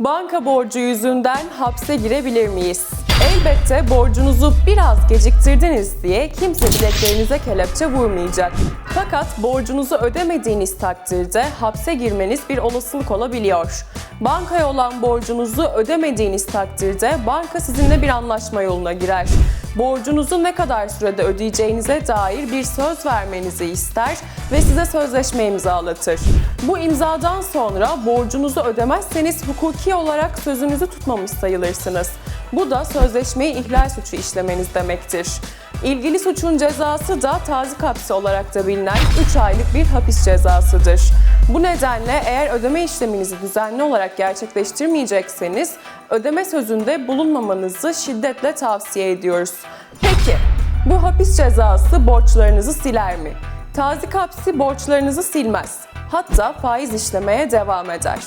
Banka borcu yüzünden hapse girebilir miyiz? Elbette borcunuzu biraz geciktirdiniz diye kimse bileklerinize kelepçe vurmayacak. Fakat borcunuzu ödemediğiniz takdirde hapse girmeniz bir olasılık olabiliyor. Bankaya olan borcunuzu ödemediğiniz takdirde banka sizinle bir anlaşma yoluna girer. Borcunuzu ne kadar sürede ödeyeceğinize dair bir söz vermenizi ister ve size sözleşme imzalatır. Bu imzadan sonra borcunuzu ödemezseniz hukuki olarak sözünüzü tutmamış sayılırsınız. Bu da sözleşmeyi ihlal suçu işlemeniz demektir. İlgili suçun cezası da tazik hapsi olarak da bilinen 3 aylık bir hapis cezasıdır. Bu nedenle eğer ödeme işleminizi düzenli olarak gerçekleştirmeyecekseniz ödeme sözünde bulunmamanızı şiddetle tavsiye ediyoruz. Peki bu hapis cezası borçlarınızı siler mi? Tazik hapsi borçlarınızı silmez. Hatta faiz işlemeye devam eder.